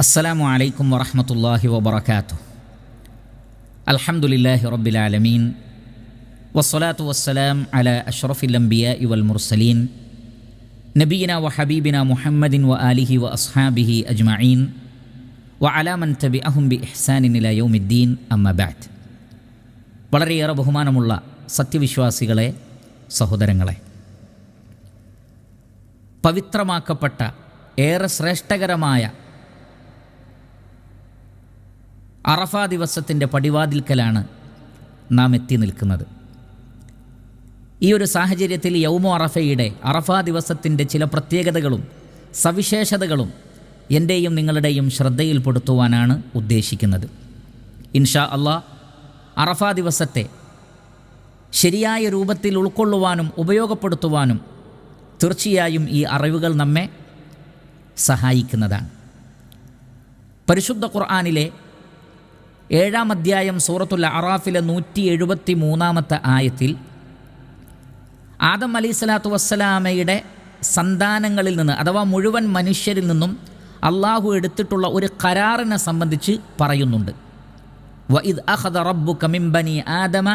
അസ്സലാമു അലൈക്കും വറഹമത്തല്ലാഹി വബർക്കാത്തു അൽഹംദുലില്ലാഹി റബ്ബിൽ ആലമീൻ. വസ്സലാത്തു വസ്സലാം അല അഷ്റഫിൽ അംബിയ ഇവൽ മുർസലീൻ. നബീന വ ഹബീബിന മുഹമ്മദിൻ വ ആലിഹി വ അസ്ഹാബിഹി അജ്മഈൻ. വ അലാമൻ തബി അഹും ബി ഇഹ്സാനിൻ ഇല യൗമിദ്ദീൻ അമ്മബാറ്റ് വളരെയേറെ ബഹുമാനമുള്ള സത്യവിശ്വാസികളെ സഹോദരങ്ങളെ. പവിത്രമാക്കപ്പെട്ട ഏറെ ശ്രേഷ്ഠകരമായ അറഫ ദിവസത്തിന്റെ പടിവാതിൽക്കലാണ് നാം എത്തി നിൽക്കുന്നത്. ഈ ഒരു സാഹചര്യത്തിൽ യൗമോ അറഫയുടെ അറഫ ദിവസത്തിന്റെ ചില പ്രത്യേകതകളും സവിശേഷതകളും എന്റെയും നിങ്ങളുടെയും ശ്രദ്ധയിൽപ്പെടുത്തുവാനാണ് ഉദ്ദേശിക്കുന്നത്. ഇൻഷാ അള്ളാ അറഫ ദിവസത്തെ ശരിയായ രൂപത്തിൽ ഉൾക്കൊള്ളുവാനും ഉപയോഗപ്പെടുത്തുവാനും തീർച്ചയായും ഈ അറിവുകൾ നമ്മെ സഹായിക്കുന്നതാണ്. പരിശുദ്ധ ഖുർആാനിലെ ഏഴാം അധ്യായം സൂറത്തുൽ അറാഫിലെ നൂറ്റി എഴുപത്തി മൂന്നാമത്തെ ആയത്തിൽ ആദം അലി സ്വലാത്തു വസ്സലാമയുടെ സന്താനങ്ങളിൽ നിന്ന് അഥവാ മുഴുവൻ മനുഷ്യരിൽ നിന്നും അള്ളാഹു എടുത്തിട്ടുള്ള ഒരു കരാറിനെ സംബന്ധിച്ച് പറയുന്നുണ്ട്. വ ഇത് അഹദ റബ്ബു കമിംബനി ആദമ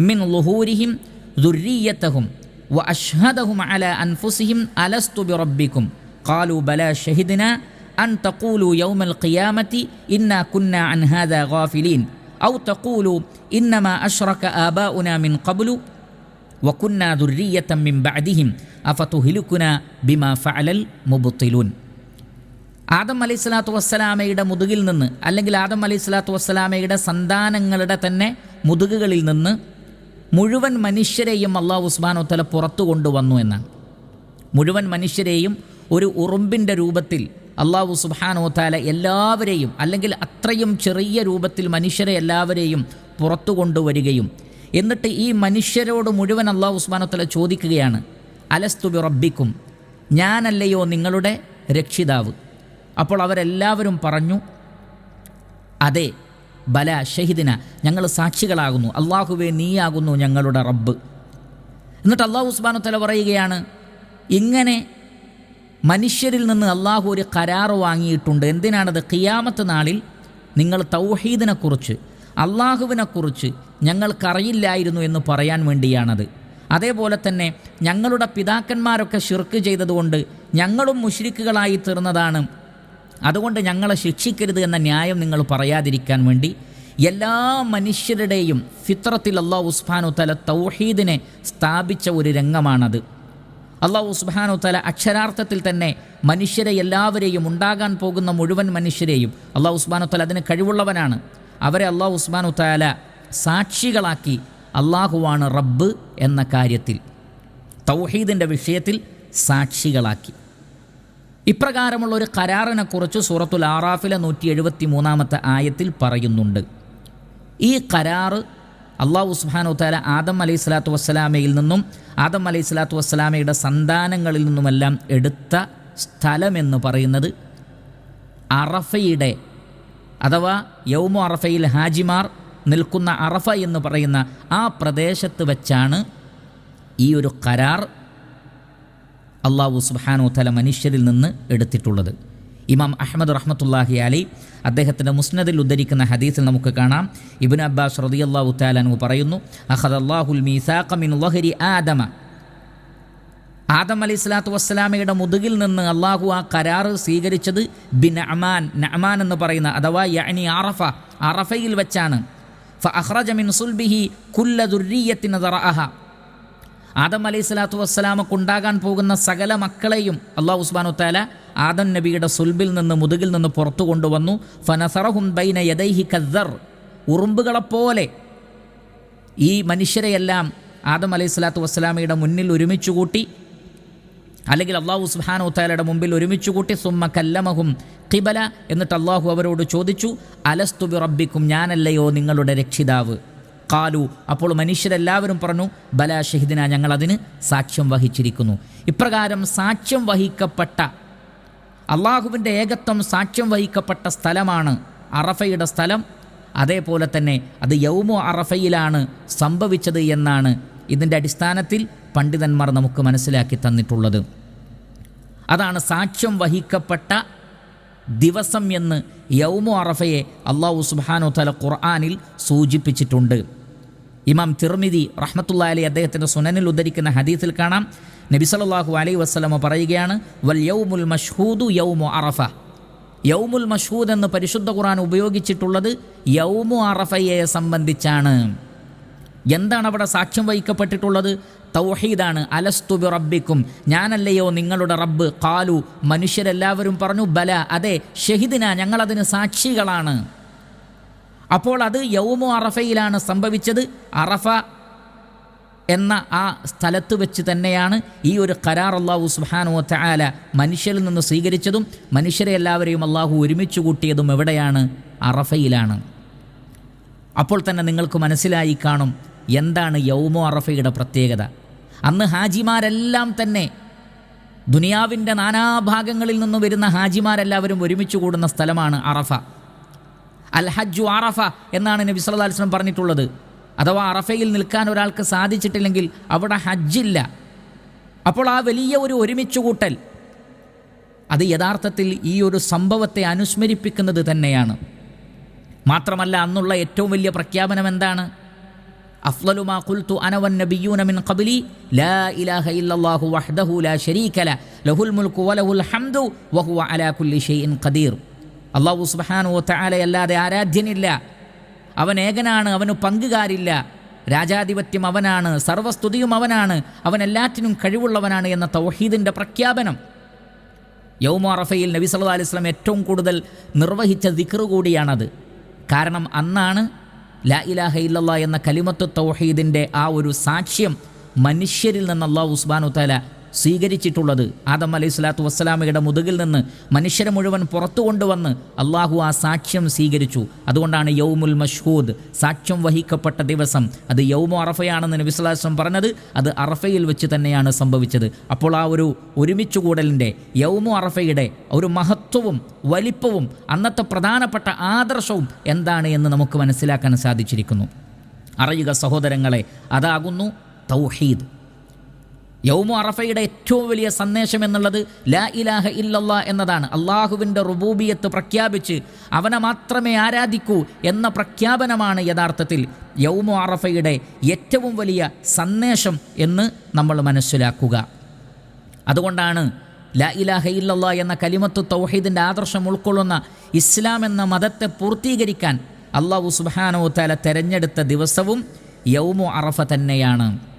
മിൻ ലുഹൂരിഹിം ദുരീയത്തഹും വ അഷ്ഹദഹും അല അൻഫുസിഹിം അലസ്തു ബി റബ്ബിക്കും. ഖാലു ബല ഷഹിദ്ന അൻ തഖൂലു യൗമൽ ഖിയാമത്തി ഇന്നാ കുന്ന അൻ ഹാദാ ഗാഫിലീൻ ഔ തഖൂലു ഇന്നമാ അഷ്റക ആബാഉന മിൻ കബുലു വക്കുന്ന ദുർരിയത്തം മിൻ ബഅദിഹിം അഫതുഹിലുകുന ബിമാ ഫഅലൽ മുബ്തിലൂൻ ആദം അലൈഹി സ്വലാത്തു വസ്സലാമയുടെ മുതുകിൽ നിന്ന് അല്ലെങ്കിൽ ആദം അലൈഹി സ്വലാത്തു വസ്സലാമയുടെ സന്താനങ്ങളുടെ തന്നെ മുതുകുകളിൽ നിന്ന് മുഴുവൻ മനുഷ്യരെയും അള്ളാഹു ഉസ്മാനോത്തല പുറത്തു കൊണ്ടുവന്നു എന്നാണ്. മുഴുവൻ മനുഷ്യരെയും ഒരു ഉറുമ്പിന്റെ രൂപത്തിൽ അള്ളാഹു സുബാനോത്താല എല്ലാവരെയും അല്ലെങ്കിൽ അത്രയും ചെറിയ രൂപത്തിൽ മനുഷ്യരെ എല്ലാവരെയും പുറത്തു കൊണ്ടുവരികയും എന്നിട്ട് ഈ മനുഷ്യരോട് മുഴുവൻ അള്ളാഹു ഉസ്മാനോത്തല ചോദിക്കുകയാണ് അലസ്തുബി റബ്ബിക്കും ഞാനല്ലയോ നിങ്ങളുടെ രക്ഷിതാവ്? അപ്പോൾ അവരെല്ലാവരും പറഞ്ഞു അതെ ബല ഷഹിദിന ഞങ്ങൾ സാക്ഷികളാകുന്നു അള്ളാഹുവേ നീയാകുന്നു ഞങ്ങളുടെ റബ്ബ്. എന്നിട്ട് അള്ളാഹു ഉസ്മാനോത്തല തല പറയുകയാണ് ഇങ്ങനെ മനുഷ്യരിൽ നിന്ന് അള്ളാഹു ഒരു കരാറ് വാങ്ങിയിട്ടുണ്ട്. എന്തിനാണത്? ഖിയാമത്ത് നാളിൽ നിങ്ങൾ തൗഹീദിനെക്കുറിച്ച് അള്ളാഹുവിനെക്കുറിച്ച് ഞങ്ങൾക്കറിയില്ലായിരുന്നു എന്ന് പറയാൻ വേണ്ടിയാണത്. അതേപോലെ തന്നെ ഞങ്ങളുടെ പിതാക്കന്മാരൊക്കെ ഷിർക്ക് ചെയ്തതുകൊണ്ട് ഞങ്ങളും മുഷ്രിക്കുകളായി തീർന്നതാണ്. അതുകൊണ്ട് ഞങ്ങളെ ശിക്ഷിക്കരുത് എന്ന ന്യായം നിങ്ങൾ പറയാതിരിക്കാൻ വേണ്ടി എല്ലാ മനുഷ്യരുടെയും ഫിത്രത്തിൽ അള്ളാഹു ഉസ്മാനു തല തൗഹീദിനെ സ്ഥാപിച്ച ഒരു രംഗമാണത്. അള്ളാഹു സുബാനു തല അക്ഷരാർത്ഥത്തിൽ തന്നെ മനുഷ്യരെ എല്ലാവരെയും ഉണ്ടാകാൻ പോകുന്ന മുഴുവൻ മനുഷ്യരെയും അള്ളാഹു ഉസ്മാനു തല അതിന് കഴിവുള്ളവനാണ്. അവരെ അള്ളാഹു ഉസ്മാനു തല സാക്ഷികളാക്കി അള്ളാഹുവാണ് റബ്ബ് എന്ന കാര്യത്തിൽ തൗഹീദിന്റെ വിഷയത്തിൽ സാക്ഷികളാക്കി. ഇപ്രകാരമുള്ള ഒരു കരാറിനെക്കുറിച്ച് സൂറത്തുൽ ആറാഫിലെ നൂറ്റി എഴുപത്തി മൂന്നാമത്തെ ആയത്തിൽ പറയുന്നുണ്ട്. ഈ കരാറ് അള്ളാഹു സുബാനു താല ആദം അലൈഹി സ്വലാത്തു വസ്സലാമയിൽ നിന്നും ആദം അലൈഹി സ്വലാത്തു വസ്സലാമയുടെ സന്താനങ്ങളിൽ നിന്നുമെല്ലാം എടുത്ത സ്ഥലമെന്ന് പറയുന്നത് അറഫയുടെ അഥവാ യൗമു അറഫയിൽ ഹാജിമാർ നിൽക്കുന്ന അറഫ എന്ന് പറയുന്ന ആ പ്രദേശത്ത് വെച്ചാണ് ഈ ഒരു കരാർ അള്ളാഹു സുബാനോ തല മനുഷ്യരിൽ നിന്ന് എടുത്തിട്ടുള്ളത്. ഇമാം അഹമ്മദ് റഹ്മത്തുല്ലാഹി അലി അദ്ദേഹത്തിന്റെ മുസ്നദിൽ ഉദ്ധരിക്കുന്ന ഹദീസിൽ നമുക്ക് കാണാം. ഇബിൻ അബ്ബാസ് റതി അള്ളാഹു താലു പറയുന്നു അഹദ് അള്ളാഹുൽ മീസാഖമിൻ ലഹരി ആദമ. ആദം അലി സ്വലാത്തു വസ്സലാമയുടെ മുതുകിൽ നിന്ന് അള്ളാഹു ആ കരാറ് സ്വീകരിച്ചത് ബിൻ അമാൻ നഅമാൻ എന്ന് പറയുന്ന അഥവാ യഅനി അറഫ അറഫയിൽ വെച്ചാണ്. ഫ മിൻ സുൽബിഹി കുല്ല ദുർരിയത്തിന് ദറഅഹ. ആദം അലൈഹി സ്വലാത്തു വസ്സലാമക്കുണ്ടാകാൻ പോകുന്ന സകല മക്കളെയും അള്ളാഹു ഉസ്മാനു താല ആദം നബിയുടെ സുൽബിൽ നിന്ന് മുതുകിൽ നിന്ന് പുറത്തു കൊണ്ടുവന്നു. ഫനസറഹും ബൈന യദൈഹി കദ്ദർ ഉറുമ്പുകളെപ്പോലെ ഈ മനുഷ്യരെയെല്ലാം ആദം അലൈഹി സ്വലാത്തു വസ്സലാമയുടെ മുന്നിൽ ഒരുമിച്ച് കൂട്ടി അല്ലെങ്കിൽ അള്ളാഹു സുഹാൻ താലയുടെ മുമ്പിൽ ഒരുമിച്ച് കൂട്ടി സുമ്മ കല്ലമഹും കിബല എന്നിട്ട് അള്ളാഹു അവരോട് ചോദിച്ചു അലസ്തുബി റബ്ബിക്കും ഞാനല്ലയോ നിങ്ങളുടെ രക്ഷിതാവ്? കാലു അപ്പോൾ മനുഷ്യരെല്ലാവരും പറഞ്ഞു ബല ഷഹിദിന ഞങ്ങളതിന് സാക്ഷ്യം വഹിച്ചിരിക്കുന്നു. ഇപ്രകാരം സാക്ഷ്യം വഹിക്കപ്പെട്ട അള്ളാഹുവിന്റെ ഏകത്വം സാക്ഷ്യം വഹിക്കപ്പെട്ട സ്ഥലമാണ് അറഫയുടെ സ്ഥലം. അതേപോലെ തന്നെ അത് യൗമു അറഫയിലാണ് സംഭവിച്ചത് എന്നാണ് ഇതിന്റെ അടിസ്ഥാനത്തിൽ പണ്ഡിതന്മാർ നമുക്ക് മനസ്സിലാക്കി തന്നിട്ടുള്ളത്. അതാണ് സാക്ഷ്യം വഹിക്കപ്പെട്ട ദിവസം എന്ന് യൗമു അറഫയെ അള്ളാഹു സുബാനു തല ഖുർആാനിൽ സൂചിപ്പിച്ചിട്ടുണ്ട്. ഇമാം തിർമിതി റഹ്മത്തുള്ള അലി അദ്ദേഹത്തിന്റെ സുനനിൽ ഉദ്ധരിക്കുന്ന ഹദീസിൽ കാണാം. നബി സല്ലല്ലാഹു അലൈഹി വസ്ലമ പറയുകയാണ് വൽ യൗമുൽ മഷ്ഹൂദു യൗമു അറഫ. യൗമുൽ മഷ്ഹൂദ് എന്ന് പരിശുദ്ധ ഖുറാൻ ഉപയോഗിച്ചിട്ടുള്ളത് യൗമു അറഫയെ സംബന്ധിച്ചാണ്. എന്താണ് അവിടെ സാക്ഷ്യം വഹിക്കപ്പെട്ടിട്ടുള്ളത്? തൗഹീദാണ്. അലസ്തുബി റബ്ബിക്കും ഞാനല്ലയോ നിങ്ങളുടെ റബ്ബ്? കാലു മനുഷ്യരെല്ലാവരും പറഞ്ഞു ബല അതെ ഷഹിദിന ഞങ്ങളതിന് സാക്ഷികളാണ്. അപ്പോൾ അത് യൗമു അറഫയിലാണ് സംഭവിച്ചത്. അറഫ എന്ന ആ സ്ഥലത്ത് വെച്ച് തന്നെയാണ് ഈ ഒരു കരാർ അള്ളാഹു സുഹാനു തആല മനുഷ്യരിൽ നിന്ന് സ്വീകരിച്ചതും മനുഷ്യരെ എല്ലാവരെയും അള്ളാഹു ഒരുമിച്ച് കൂട്ടിയതും എവിടെയാണ്? അറഫയിലാണ്. അപ്പോൾ തന്നെ നിങ്ങൾക്ക് മനസ്സിലായി കാണും എന്താണ് യൗമോ അറഫയുടെ പ്രത്യേകത. അന്ന് ഹാജിമാരെല്ലാം തന്നെ ദുനിയാവിന്റെ നാനാഭാഗങ്ങളിൽ നിന്ന് വരുന്ന ഹാജിമാരെല്ലാവരും ഒരുമിച്ച് കൂടുന്ന സ്ഥലമാണ് അറഫ. അൽ ഹജ്ജു അറഫ എന്നാണ് നബി സല്ലല്ലാഹു അലൈഹി വസല്ലം പറഞ്ഞിട്ടുള്ളത്. അഥവാ അറഫയിൽ നിൽക്കാൻ ഒരാൾക്ക് സാധിച്ചിട്ടില്ലെങ്കിൽ അവിടെ ഹജ്ജില്ല. അപ്പോൾ ആ വലിയ ഒരു ഒരുമിച്ച് കൂട്ടൽ അത് യഥാർത്ഥത്തിൽ ഈ ഒരു സംഭവത്തെ അനുസ്മരിപ്പിക്കുന്നത് തന്നെയാണ്. മാത്രമല്ല അന്നുള്ള ഏറ്റവും വലിയ പ്രഖ്യാപനം എന്താണ്? അള്ളാഹു മാ ഖുൽതു മിൻ ലാ ഇലാഹ ഇല്ലല്ലാഹു ലാ ശരീക ലഹുൽ അലാ കുല്ലി ഷൈഇൻ ഖദീർ. അല്ലാഹു സുബ്ഹാനഹു വ തആലയല്ലാതെ ആരാധ്യനില്ല. അവൻ ഏകനാണ് അവന് പങ്കുകാരില്ല. രാജാധിപത്യം അവനാണ് സർവസ്തുതിയും അവനാണ് അവൻ എല്ലാറ്റിനും കഴിവുള്ളവനാണ് എന്ന തൗഹീദിന്റെ പ്രഖ്യാപനം. യൗമ റഫയിൽ നബി സല്ലു അലൈഹി വസല്ലം ഏറ്റവും കൂടുതൽ നിർവഹിച്ച ദിക്റ് കൂടിയാണത്. കാരണം അന്നാണ് ലാ ഇലാഹ ഇല്ലല്ലാ എന്ന കലിമത്ത് തൗഹീദിന്റെ ആ ഒരു സാക്ഷ്യം മനുഷ്യരിൽ നിന്ന് അള്ളാഹു ഉസ്ബാനു തല സ്വീകരിച്ചിട്ടുള്ളത്. ആദം അലൈഹി സ്വലാത്തു വസ്സലാമയുടെ മുതുകിൽ നിന്ന് മനുഷ്യരെ മുഴുവൻ പുറത്തു കൊണ്ടുവന്ന് അള്ളാഹു ആ സാക്ഷ്യം സ്വീകരിച്ചു. അതുകൊണ്ടാണ് യൗമുൽ മഷ്ഹൂദ് സാക്ഷ്യം വഹിക്കപ്പെട്ട ദിവസം. അത് യൗമു അറഫയാണെന്ന് നബി സ്വല്ലല്ലാഹു അലൈഹി പറഞ്ഞത് അത് അറഫയിൽ വെച്ച് തന്നെയാണ് സംഭവിച്ചത്. അപ്പോൾ ആ ഒരു ഒരുമിച്ച് കൂടലിന്റെ യൗമു അറഫയുടെ ഒരു മഹത്വവും വലിപ്പവും അന്നത്തെ പ്രധാനപ്പെട്ട ആദർശവും എന്താണ് എന്ന് നമുക്ക് മനസ്സിലാക്കാൻ സാധിച്ചിരിക്കുന്നു. അറിയുക സഹോദരങ്ങളെ അതാകുന്നു തൗഹീദ്. യൗമു അറഫയുടെ ഏറ്റവും വലിയ സന്ദേശം എന്നുള്ളത് ലാ ഇലാഹ ഇല്ലല്ലാ എന്നതാണ്. അള്ളാഹുവിന്റെ റുബൂബിയത്ത് പ്രഖ്യാപിച്ച് അവനെ മാത്രമേ ആരാധിക്കൂ എന്ന പ്രഖ്യാപനമാണ് യഥാർത്ഥത്തിൽ യൗമു അറഫയുടെ ഏറ്റവും വലിയ സന്ദേശം എന്ന് നമ്മൾ മനസ്സിലാക്കുക. അതുകൊണ്ടാണ് ലാ ഇലാഹ ഇല്ലല്ലാ എന്ന കലിമത്ത് തൗഹീദിന്റെ ആദർശം ഉൾക്കൊള്ളുന്ന ഇസ്ലാം എന്ന മതത്തെ പൂർത്തീകരിക്കാൻ അള്ളാഹു സുബാനോ തല തെരഞ്ഞെടുത്ത ദിവസവും യൗമു അറഫ തന്നെയാണ്.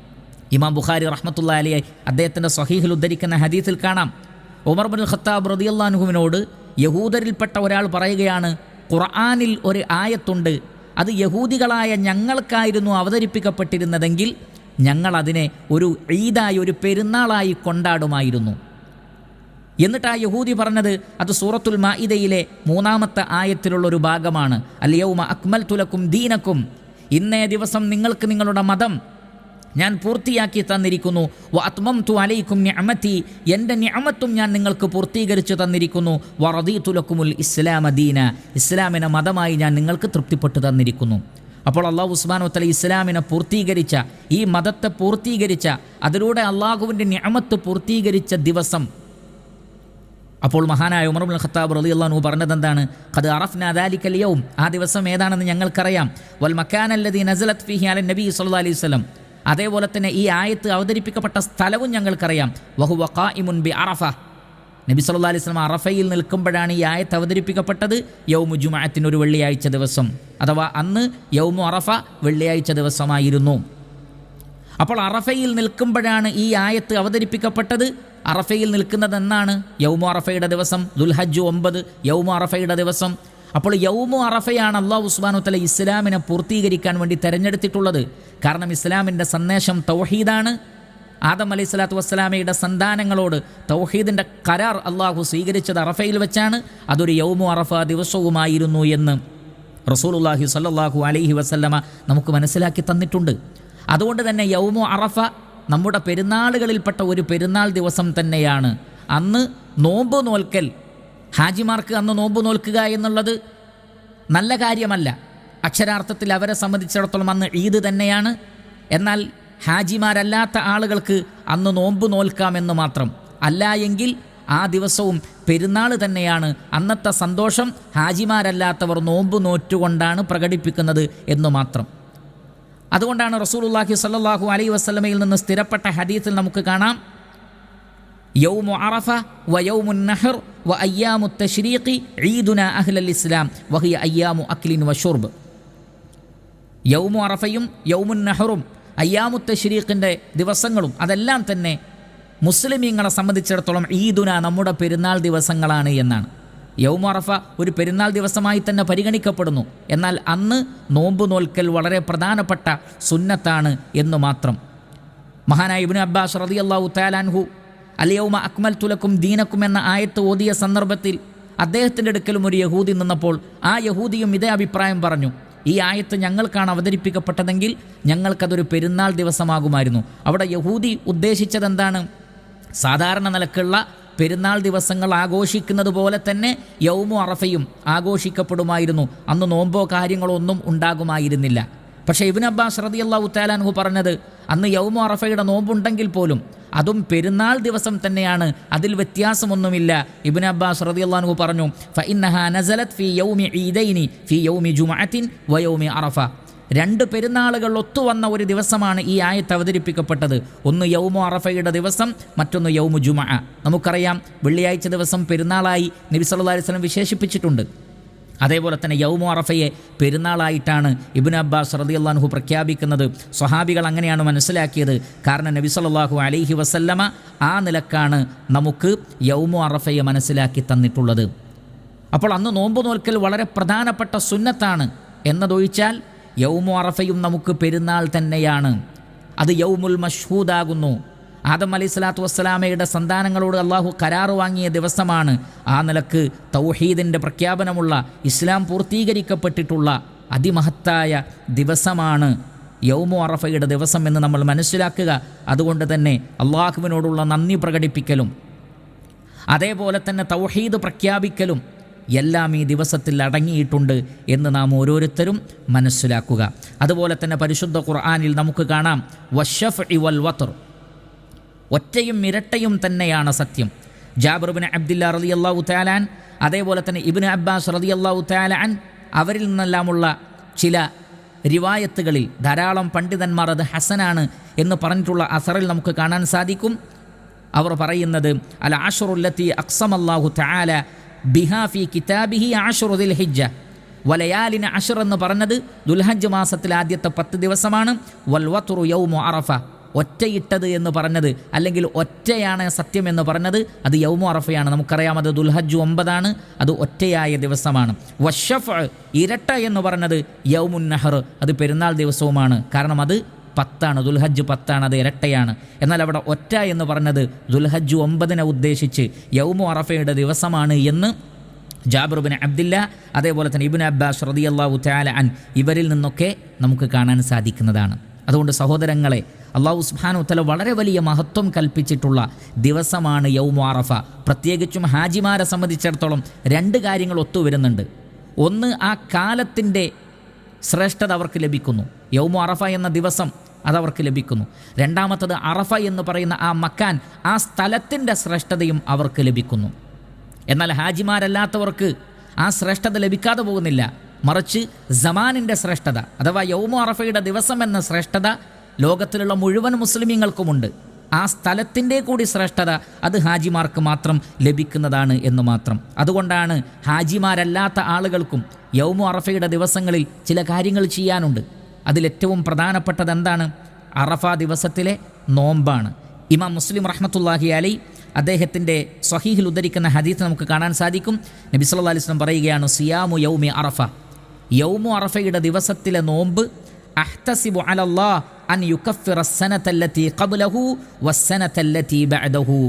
ഇമാം ബുഖാരി റഹ്മത്തുള്ള അലിയെ അദ്ദേഹത്തിന്റെ സ്വഹീഹിൽ ഉദ്ധരിക്കുന്ന ഹദീസിൽ കാണാം. ഉമർ ബിൻ ഖത്താബ് റദിയല്ലാൻഹുവിനോട് യഹൂദരിൽപ്പെട്ട ഒരാൾ പറയുകയാണ് ഖുർആാനിൽ ഒരു ആയത്തുണ്ട്. അത് യഹൂദികളായ ഞങ്ങൾക്കായിരുന്നു അവതരിപ്പിക്കപ്പെട്ടിരുന്നതെങ്കിൽ ഞങ്ങൾ അതിനെ ഒരു ഈദായി ഒരു പെരുന്നാളായി കൊണ്ടാടുമായിരുന്നു. എന്നിട്ട് ആ യഹൂദി പറഞ്ഞത് അത് സൂറത്തുൽ മാഇദയിലെ മൂന്നാമത്തെ ആയത്തിലുള്ള ഒരു ഭാഗമാണ് അല്ലയൗമ അക്മൽ തുലക്കും ദീനക്കും. ഇന്നേ ദിവസം നിങ്ങൾക്ക് നിങ്ങളുടെ മതം ഞാൻ പൂർത്തിയാക്കി തന്നിരിക്കുന്നു. വ അത്മം തു അലൈക്കും ഞമത്തി എന്റെ ഞമത്തും ഞാൻ നിങ്ങൾക്ക് പൂർത്തീകരിച്ചു തന്നിരിക്കുന്നു. വറദീ തുലക്കുമുൽ ഇസ്ലാമ ദീന. ഇസ്ലാമിനെ മതമായി ഞാൻ നിങ്ങൾക്ക് തൃപ്തിപ്പെട്ടു തന്നിരിക്കുന്നു. അപ്പോൾ അള്ളാഹു ഉസ്മാനോത്തല തല ഇസ്ലാമിനെ പൂർത്തീകരിച്ച ഈ മതത്തെ പൂർത്തീകരിച്ച അതിലൂടെ അള്ളാഹുവിന്റെ ഞമത്ത് പൂർത്തീകരിച്ച ദിവസം. അപ്പോൾ മഹാനായ ഉമർ ഉൽ ഖത്താബ് റലി അള്ളാഹു പറഞ്ഞത് എന്താണ് ഖദ് അറഫ്ന ദാലിക്കലിയവും ആ ദിവസം ഏതാണെന്ന് ഞങ്ങൾക്കറിയാം. വൽ മക്കാനല്ലദീ നസലത് ഫിഹി അലൻ നബി സല്ലാ അലൈഹി വസല്ലം. അതേപോലെ തന്നെ ഈ ആയത്ത് അവതരിപ്പിക്കപ്പെട്ട സ്ഥലവും ഞങ്ങൾക്കറിയാം. വഹു ഇമുൻ ബി അറഫ. നബി സല്ലാ അലൈഹി വസല്ലം അറഫയിൽ നിൽക്കുമ്പോഴാണ് ഈ ആയത്ത് അവതരിപ്പിക്കപ്പെട്ടത്. യൗമു ജുമാഅത്തിന് ഒരു വെള്ളിയാഴ്ച ദിവസം. അഥവാ അന്ന് യൗമു അറഫ വെള്ളിയാഴ്ച ദിവസമായിരുന്നു. അപ്പോൾ അറഫയിൽ നിൽക്കുമ്പോഴാണ് ഈ ആയത്ത് അവതരിപ്പിക്കപ്പെട്ടത്. അറഫയിൽ നിൽക്കുന്നത് എന്നാണ്? യൗമു അറഫയുടെ ദിവസം ദുൽഹജ്ജ് ഒമ്പത് യൗമു അറഫയുടെ ദിവസം. അപ്പോൾ യൗമു അറഫയാണ് അള്ളാഹു ഉസ്മാനു തല ഇസ്ലാമിനെ പൂർത്തീകരിക്കാൻ വേണ്ടി തെരഞ്ഞെടുത്തിട്ടുള്ളത്. കാരണം ഇസ്ലാമിന്റെ സന്ദേശം തൗഹീദാണ്. ആദം അലൈഹി സ്വലാത്തു വസ്സലാമയുടെ സന്താനങ്ങളോട് തൗഹീദിന്റെ കരാർ അള്ളാഹു സ്വീകരിച്ചത് അറഫയിൽ വെച്ചാണ്. അതൊരു യൗമു അറഫ ദിവസവുമായിരുന്നു എന്ന് റസൂലുള്ളാഹി സല്ലാഹു അലൈഹി വസല്ലമ നമുക്ക് മനസ്സിലാക്കി തന്നിട്ടുണ്ട്. അതുകൊണ്ട് തന്നെ യൗമു അറഫ നമ്മുടെ പെരുന്നാളുകളിൽപ്പെട്ട ഒരു പെരുന്നാൾ ദിവസം തന്നെയാണ്. അന്ന് നോമ്പ് നോൽക്കൽ. ഹാജിമാർക്ക് അന്ന് നോമ്പ് നോൽക്കുക എന്നുള്ളത് നല്ല കാര്യമല്ല. അക്ഷരാർത്ഥത്തിൽ അവരെ സംബന്ധിച്ചിടത്തോളം അന്ന് ഈദ് തന്നെയാണ്. എന്നാൽ ഹാജിമാരല്ലാത്ത ആളുകൾക്ക് അന്ന് നോമ്പ് നോൽക്കാമെന്ന് മാത്രം. അല്ല എങ്കിൽ ആ ദിവസവും പെരുന്നാൾ തന്നെയാണ്. അന്നത്തെ സന്തോഷം ഹാജിമാരല്ലാത്തവർ നോമ്പ് നോറ്റുകൊണ്ടാണ് പ്രകടിപ്പിക്കുന്നത് എന്ന് മാത്രം. അതുകൊണ്ടാണ് റസൂലുള്ളാഹി സല്ലാഹു അലൈ വസ്ലമയിൽ നിന്ന് സ്ഥിരപ്പെട്ട ഹദീസിൽ നമുക്ക് കാണാം. യൗമു അറഫ വ യൗമു നഹർ വ അയ്യാമു തഷ്രീഖി ഈദുന അഹ്ലൽ ഇസ്ലാം വഹിയ അയ്യാമു അക്ലിൻ വ ഷുർബ്. യൗമു അറഫയും യൗമുൻ നെഹറും അയ്യാമുത്ത തശ്രീഖിന്റെ ദിവസങ്ങളും അതെല്ലാം തന്നെ മുസ്ലിമീങ്ങളെ സംബന്ധിച്ചിടത്തോളം ഈദുന നമ്മുടെ പെരുന്നാൾ ദിവസങ്ങളാണ് എന്നാണ്. യൗമു അറഫ ഒരു പെരുന്നാൾ ദിവസമായി തന്നെ പരിഗണിക്കപ്പെടുന്നു. എന്നാൽ അന്ന് നോമ്പ് നോൽക്കൽ വളരെ പ്രധാനപ്പെട്ട സുന്നത്താണ് എന്ന് മാത്രം. മഹാനായ ഇബ്നു അബ്ബാസ് റതി റളിയല്ലാഹു തആലാൻഹു അലിയൗമ അക്മൽ തുലക്കും ദീനക്കും എന്ന ആയത്ത് ഓതിയ സന്ദർഭത്തിൽ അദ്ദേഹത്തിന്റെ അടുക്കലും ഒരു യഹൂദി നിന്നപ്പോൾ ആ യഹൂദിയും ഇതേ അഭിപ്രായം പറഞ്ഞു. ഈ ആയത്ത് ഞങ്ങൾക്കാണ് അവതരിപ്പിക്കപ്പെട്ടതെങ്കിൽ ഞങ്ങൾക്കതൊരു പെരുന്നാൾ ദിവസമാകുമായിരുന്നു. അവിടെ യഹൂദി ഉദ്ദേശിച്ചത് എന്താണ് സാധാരണ നിലക്കുള്ള പെരുന്നാൾ ദിവസങ്ങൾ ആഘോഷിക്കുന്നത് പോലെ തന്നെ യൗമു അറഫയും ആഘോഷിക്കപ്പെടുമായിരുന്നു. അന്ന് നോമ്പോ കാര്യങ്ങളോ ഒന്നും ഉണ്ടാകുമായിരുന്നില്ല. പക്ഷേ ഇബിൻ അബ്ബാസ് റളിയല്ലാഹു താലാൻഹു പറഞ്ഞത് അന്ന് യൗമു അറഫയുടെ നോമ്പുണ്ടെങ്കിൽ പോലും അതും പെരുന്നാൾ ദിവസം തന്നെയാണ്. അതിൽ വ്യത്യാസമൊന്നുമില്ല. ഇബിൻ അബ്ബാസ് റളിയല്ലാഹു പറഞ്ഞു നസലത് ഈദൈനി അറഫ. രണ്ട് പെരുന്നാളുകൾ ഒത്തുവന്ന ഒരു ദിവസമാണ് ഈ ആയത്ത് അവതരിപ്പിക്കപ്പെട്ടത്. ഒന്ന് യൗമു അറഫയുടെ ദിവസം മറ്റൊന്ന് യൗമു ജുമഅ. നമുക്കറിയാം വെള്ളിയാഴ്ച ദിവസം പെരുന്നാളായി നബി സല്ലല്ലാഹു അലൈഹി വിശേഷിപ്പിച്ചിട്ടുണ്ട്. അതേപോലെ തന്നെ യൗമു അറഫയെ പെരുന്നാളായിട്ടാണ് ഇബിൻ അബ്ബാസ് റളിയല്ലാഹു പ്രഖ്യാപിക്കുന്നത്. സ്വഹാബികൾ അങ്ങനെയാണ് മനസ്സിലാക്കിയത്. കാരണം നബി സല്ലല്ലാഹു അലൈഹി വസല്ലമ ആ നിലക്കാണ് നമുക്ക് യൗമു അറഫയെ മനസ്സിലാക്കി തന്നിട്ടുള്ളത്. അപ്പോൾ അന്ന് നോമ്പ് നോൽക്കൽ വളരെ പ്രധാനപ്പെട്ട സുന്നത്താണ്. എന്നതൊഴിച്ചാൽ യൗമു അറഫയും നമുക്ക് പെരുന്നാൾ തന്നെയാണ്. അത് യൗമുൽ മഷ്ഹൂദാകുന്നു. ആദം അലൈഹി സ്വലാത്തു വസ്സലാമയുടെ സന്താനങ്ങളോട് അള്ളാഹു കരാർ വാങ്ങിയ ദിവസമാണ് ആ നിലയ്ക്ക് തൗഹീദിന്റെ പ്രഖ്യാപനമുള്ള ഇസ്ലാം പൂർത്തീകരിക്കപ്പെട്ടിട്ടുള്ള അതിമഹത്തായ ദിവസമാണ് യൗമു അറഫയുടെ ദിവസം എന്ന് നമ്മൾ മനസ്സിലാക്കുക. അതുകൊണ്ട് തന്നെ അള്ളാഹുവിനോടുള്ള നന്ദി പ്രകടിപ്പിക്കലും അതേപോലെ തന്നെ തൗഹീദ് പ്രഖ്യാപിക്കലും എല്ലാം ഈ ദിവസത്തിൽ അടങ്ങിയിട്ടുണ്ട് എന്ന് നാം ഓരോരുത്തരും മനസ്സിലാക്കുക. അതുപോലെ തന്നെ പരിശുദ്ധ ഖുർആാനിൽ നമുക്ക് കാണാം വഷഫ് ഇവൽ വത്തർ ഒറ്റയും ഇരട്ടയും തന്നെയാണ് സത്യം. ജാബർബിന് അബ്ദുല്ല റലി അള്ളാഹു താലാൻ അതേപോലെ തന്നെ ഇബിന് അബ്ബാസ് റലി അള്ളാഹു താലാൻ അവരിൽ നിന്നെല്ലാമുള്ള ചില റിവായത്തുകളിൽ ധാരാളം പണ്ഡിതന്മാർ അത് ഹസനാണ് എന്ന് പറഞ്ഞിട്ടുള്ള അസറിൽ നമുക്ക് കാണാൻ സാധിക്കും. അവർ പറയുന്നത് അൽ ആഷറുല്ലത്തി അക്സം അള്ളാഹു താല ബിഹാഫി കിതാബിഹി ആഷുറുദിൽ ഹിജ്ജ വലയാലിന് അഷർ എന്ന് പറഞ്ഞത് ദുൽഹജ് മാസത്തിലെ ആദ്യത്തെ പത്ത് ദിവസമാണ്. വൽവത്തുറു യൗമു അറഫ. ഒറ്റയിട്ടത് എന്ന് പറഞ്ഞത് അല്ലെങ്കിൽ ഒറ്റയാണ് സത്യം എന്ന് പറഞ്ഞത് അത് യൗമു അറഫയാണ്. നമുക്കറിയാം അത് ദുൽഹജ് ഒമ്പതാണ് അത് ഒറ്റയായ ദിവസമാണ്. വഷഫ് ഇരട്ട എന്ന് പറഞ്ഞത് യൗമുൻ നഹർ അത് പെരുന്നാൾ ദിവസവുമാണ്. കാരണം അത് പത്താണ് ദുൽഹജ്ജ് പത്താണ് അത് ഇരട്ടയാണ്. എന്നാൽ അവിടെ ഒറ്റ എന്ന് പറഞ്ഞത് ദുൽഹജ്ജ് ഒമ്പതിനെ ഉദ്ദേശിച്ച് യൗമു അറഫയുടെ ദിവസമാണ് എന്ന് ജാബിർബിൻ അബ്ദില്ല അതേപോലെ തന്നെ ഇബിൻ അബ്ബാസ് റദിയല്ലാഹു തആല അൻ ഇവരിൽ നിന്നൊക്കെ നമുക്ക് കാണാൻ സാധിക്കുന്നതാണ്. അതുകൊണ്ട് സഹോദരങ്ങളെ അള്ളാഹു സുബ്ഹാനഹു തആല വളരെ വലിയ മഹത്വം കൽപ്പിച്ചിട്ടുള്ള ദിവസമാണ് യൗമു അറഫ. പ്രത്യേകിച്ചും ഹാജിമാരെ സംബന്ധിച്ചിടത്തോളം രണ്ട് കാര്യങ്ങൾ ഒത്തുവരുന്നുണ്ട് ഒന്ന് ആ കാലത്തിന്റെ ശ്രേഷ്ഠത അവർക്ക് ലഭിക്കുന്നു. യൗമു അറഫ എന്ന ദിവസം അതവർക്ക് ലഭിക്കുന്നു. രണ്ടാമത്തത് അറഫ എന്ന് പറയുന്ന ആ മക്കാൻ ആ സ്ഥലത്തിന്റെ ശ്രേഷ്ഠതയും അവർക്ക് ലഭിക്കുന്നു. എന്നാൽ ഹാജിമാരല്ലാത്തവർക്ക് ആ ശ്രേഷ്ഠത ലഭിക്കാതെ പോകുന്നില്ല. മറിച്ച് ജമാനിന്റെ ശ്രേഷ്ഠത അഥവാ യൗമു അറഫയുടെ ദിവസം എന്ന ശ്രേഷ്ഠത ലോകത്തിലുള്ള മുഴുവൻ മുസ്ലിമീങ്ങൾക്കുമുണ്ട്. ആ സ്ഥലത്തിന്റെ കൂടി ശ്രേഷ്ഠത അത് ഹാജിമാർക്ക് മാത്രം ലഭിക്കുന്നതാണ് എന്ന് മാത്രം. അതുകൊണ്ടാണ് ഹാജിമാരല്ലാത്ത ആളുകൾക്കും യൗമു അറഫയുടെ ദിവസങ്ങളിൽ ചില കാര്യങ്ങൾ ചെയ്യാനുണ്ട്. അതിലേറ്റവും പ്രധാനപ്പെട്ടത് എന്താണ്? അറഫ ദിവസത്തിലെ നോമ്പാണ്. ഇമാം മുസ്ലിം റഹ്മത്തുല്ലാഹി അലി അദ്ദേഹത്തിന്റെ സ്വഹീഹിൽ ഉദ്ധരിക്കുന്ന ഹദീത്ത് നമുക്ക് കാണാൻ സാധിക്കും. നബി സല്ലല്ലാഹു അലൈഹി വസല്ലം പറയുകയാണ് സിയാമു യൗമി അറഫ. യൗമു അറഫയുടെ ദിവസത്തിലെ നോമ്പ് അഹ്തസിബു അലല്ലാ അൻ യുക്കഫിറ സനത്തല്ലത്തി കബുലഹു വസ്സനത്തല്ലത്തി ബഅദഹു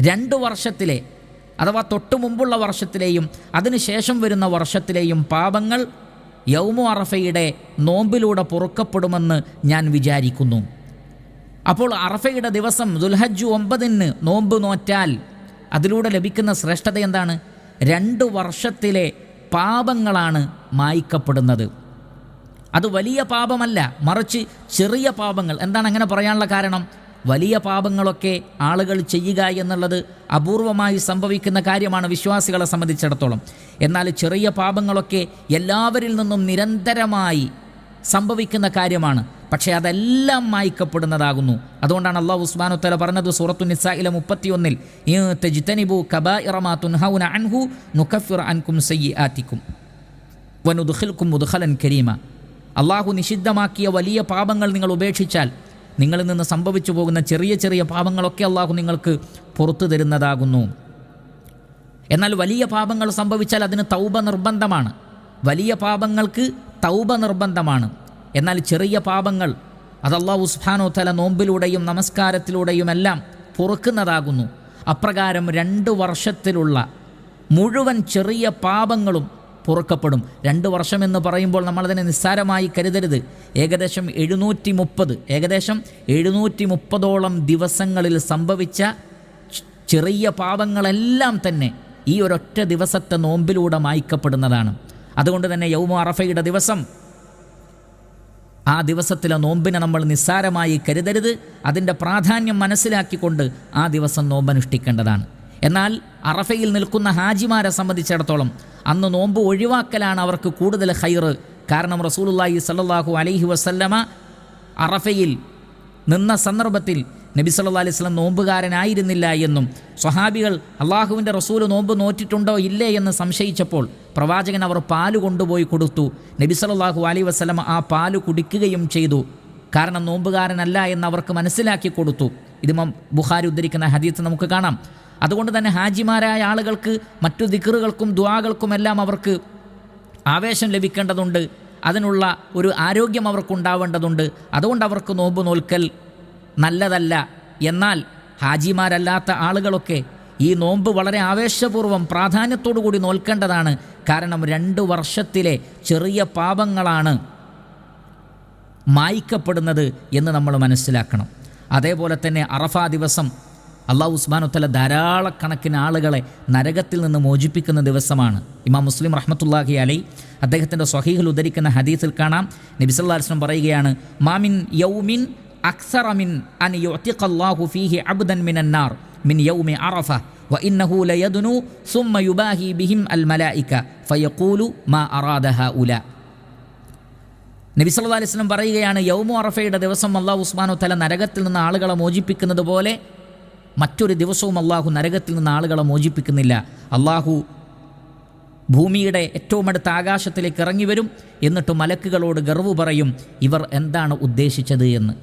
രണ്ട് വർഷത്തിലെ അഥവാ തൊട്ടു മുമ്പുള്ള വർഷത്തിലെയും അതിനുശേഷം വരുന്ന വർഷത്തിലെയും പാപങ്ങൾ യൗമു അറഫയുടെ നോമ്പിലൂടെ പൊറുക്കപ്പെടുമെന്ന് ഞാൻ വിചാരിക്കുന്നു. അപ്പോൾ അറഫയുടെ ദിവസം ദുൽഹജ്ജു ഒമ്പതിന് നോമ്പ് നോറ്റാൽ അതിലൂടെ ലഭിക്കുന്ന ശ്രേഷ്ഠത എന്താണ്? രണ്ട് വർഷത്തിലെ പാപങ്ങളാണ് മായ്ക്കപ്പെടുന്നത്. അത് വലിയ പാപമല്ല മറിച്ച് ചെറിയ പാപങ്ങൾ. എന്താണ് അങ്ങനെ പറയാനുള്ള കാരണം? വലിയ പാപങ്ങളൊക്കെ ആളുകൾ ചെയ്യുക എന്നുള്ളത് അപൂർവമായി സംഭവിക്കുന്ന കാര്യമാണ് വിശ്വാസികളെ സംബന്ധിച്ചിടത്തോളം. എന്നാൽ ചെറിയ പാപങ്ങളൊക്കെ എല്ലാവരിൽ നിന്നും നിരന്തരമായി സംഭവിക്കുന്ന കാര്യമാണ്. പക്ഷേ അതെല്ലാം മായ്ക്കപ്പെടുന്നതാകുന്നു. അതുകൊണ്ടാണ് അള്ളാഹു ഉസ്മാനുത്തല പറഞ്ഞത് സൂറത്തു നിസായിലെ മുപ്പത്തിയൊന്നിൽ തെജിത്തനിബു കബാ തുൻഹൗന അൻഹു നുക്കഫിർ അൻകും സയ്യി ആറ്റിക്കും വനുദുഖിൽക്കും മുദ്ഖലൻ കരീമ. അള്ളാഹു നിഷിദ്ധമാക്കിയ വലിയ പാപങ്ങൾ നിങ്ങൾ ഉപേക്ഷിച്ചാൽ നിങ്ങളിൽ നിന്ന് സംഭവിച്ചു പോകുന്ന ചെറിയ ചെറിയ പാപങ്ങളൊക്കെ അള്ളാഹു നിങ്ങൾക്ക് പുറത്തു തരുന്നതാകുന്നു. എന്നാൽ വലിയ പാപങ്ങൾ സംഭവിച്ചാൽ അതിന് തൗബ നിർബന്ധമാണ്. വലിയ പാപങ്ങൾക്ക് തൗബ നിർബന്ധമാണ്. എന്നാൽ ചെറിയ പാപങ്ങൾ അത് അള്ളാഹു ഉസ്ഫാനോ തല നോമ്പിലൂടെയും നമസ്കാരത്തിലൂടെയും എല്ലാം പൊറുക്കുന്നതാകുന്നു. അപ്രകാരം രണ്ട് വർഷത്തിലുള്ള മുഴുവൻ ചെറിയ പാപങ്ങളും പൊറുക്കപ്പെടും. രണ്ട് വർഷം എന്ന് പറയുമ്പോൾ നമ്മളതിനെ നിസ്സാരമായി കരുതരുത്. ഏകദേശം എഴുന്നൂറ്റി മുപ്പത് ഏകദേശം എഴുന്നൂറ്റി മുപ്പതോളം ദിവസങ്ങളിൽ സംഭവിച്ച ചെറിയ പാപങ്ങളെല്ലാം തന്നെ ഈ ഒരൊറ്റ ദിവസത്തെ നോമ്പിലൂടെ മായ്ക്കപ്പെടുന്നതാണ്. അതുകൊണ്ട് തന്നെ യൗമ അറഫയുടെ ദിവസം ആ ദിവസത്തിലെ നോമ്പിനെ നമ്മൾ നിസ്സാരമായി കരുതരുത്. അതിന്റെ പ്രാധാന്യം മനസ്സിലാക്കിക്കൊണ്ട് ആ ദിവസം നോമ്പനുഷ്ഠിക്കേണ്ടതാണ്. എന്നാൽ അറഫയിൽ നിൽക്കുന്ന ഹാജിമാരെ സംബന്ധിച്ചിടത്തോളം അന്ന് നോമ്പ് ഒഴിവാക്കലാണ് അവർക്ക് കൂടുതൽ ഹൈറ് കാരണം റസൂലുള്ളാഹി സല്ലാഹു അലൈഹി വസല്ലമ അറഫയിൽ നിന്ന സന്ദർഭത്തിൽ നബി സല്ലാ അലൈഹി വസല്ലം നോമ്പുകാരനായിരുന്നില്ല എന്നും സ്വഹാബികൾ അള്ളാഹുവിന്റെ റസൂൽ നോമ്പ് നോറ്റിട്ടുണ്ടോ ഇല്ലേ എന്ന് സംശയിച്ചപ്പോൾ പ്രവാചകൻ അവർ പാൽ കൊണ്ടുപോയി കൊടുത്തു. നബി സല്ലാഹു അലൈഹി വസ്ലം ആ പാൽ കുടിക്കുകയും ചെയ്തു. കാരണം നോമ്പുകാരനല്ല എന്ന് അവർക്ക് മനസ്സിലാക്കി കൊടുത്തു. ഇത് ബുഹാരി ഉദ്ധരിക്കുന്ന ഹദീത്ത് നമുക്ക് കാണാം. അതുകൊണ്ട് തന്നെ ഹാജിമാരായ ആളുകൾക്ക് മറ്റു ദിക്റുകൾക്കും ദ്വാകൾക്കുമെല്ലാം അവർക്ക് ആവേശം ലഭിക്കേണ്ടതുണ്ട്. അതിനുള്ള ഒരു ആരോഗ്യം അവർക്കുണ്ടാവേണ്ടതുണ്ട് അതുകൊണ്ട് അവർക്ക് നോമ്പ് നോൽക്കൽ നല്ലതല്ല. എന്നാൽ ഹാജിമാരല്ലാത്ത ആളുകളൊക്കെ ഈ നോമ്പ് വളരെ ആവേശപൂർവം പ്രാധാന്യത്തോടു കൂടി നോൽക്കേണ്ടതാണ്. കാരണം രണ്ട് വർഷത്തിലെ ചെറിയ പാപങ്ങളാണ് മായ്ക്കപ്പെടുന്നത് എന്ന് നമ്മൾ മനസ്സിലാക്കണം. അതേപോലെ തന്നെ അറഫാ ദിവസം അള്ളാഹു ഉസ്മാനുത്തല ധാരാളക്കണക്കിന് ആളുകളെ നരകത്തിൽ നിന്ന് മോചിപ്പിക്കുന്ന ദിവസമാണ് ഇമാം മുസ്ലിം റഹ്മത്തുല്ലാഹി അലൈ അദ്ദേഹത്തിൻ്റെ സ്വഹീഹിൽ ഉദ്ധരിക്കുന്ന ഹദീസിൽ കാണാം നബി സല്ലല്ലാഹു അലൈഹി വസല്ലം പറയുകയാണ് മാമിൻ യൗമിൻ അക്സറ മിൻ അൻ യുഅ്തിഖല്ലാഹു ഫീഹി അബ്ദൻ മിനൻ നാർ മിൻ യൗമി അറഫ وإنه ليدنو ثم يباهي بهم الملائكة فيقول ما أراد هؤلاء നബി സല്ലല്ലാഹു അലൈഹി വസല്ലം പറയുകയാണ് യൗമു അറഫയുടെ ദിവസം അള്ളാഹു ഉസ്മാനു തല നരകത്തിൽ നിന്ന് ആളുകളെ മോചിപ്പിക്കുന്നത് പോലെ മറ്റൊരു ദിവസവും അള്ളാഹു നരകത്തിൽ നിന്ന് ആളുകളെ മോചിപ്പിക്കുന്നില്ല. അള്ളാഹു ഭൂമിയുടെ ഏറ്റവും അടുത്ത ആകാശത്തിലേക്ക് ഇറങ്ങി വരും എന്നിട്ട് മലക്കുകളോട് ഗർവ് പറയും ഇവർ എന്താണ് ഉദ്ദേശിച്ചത് എന്ന്?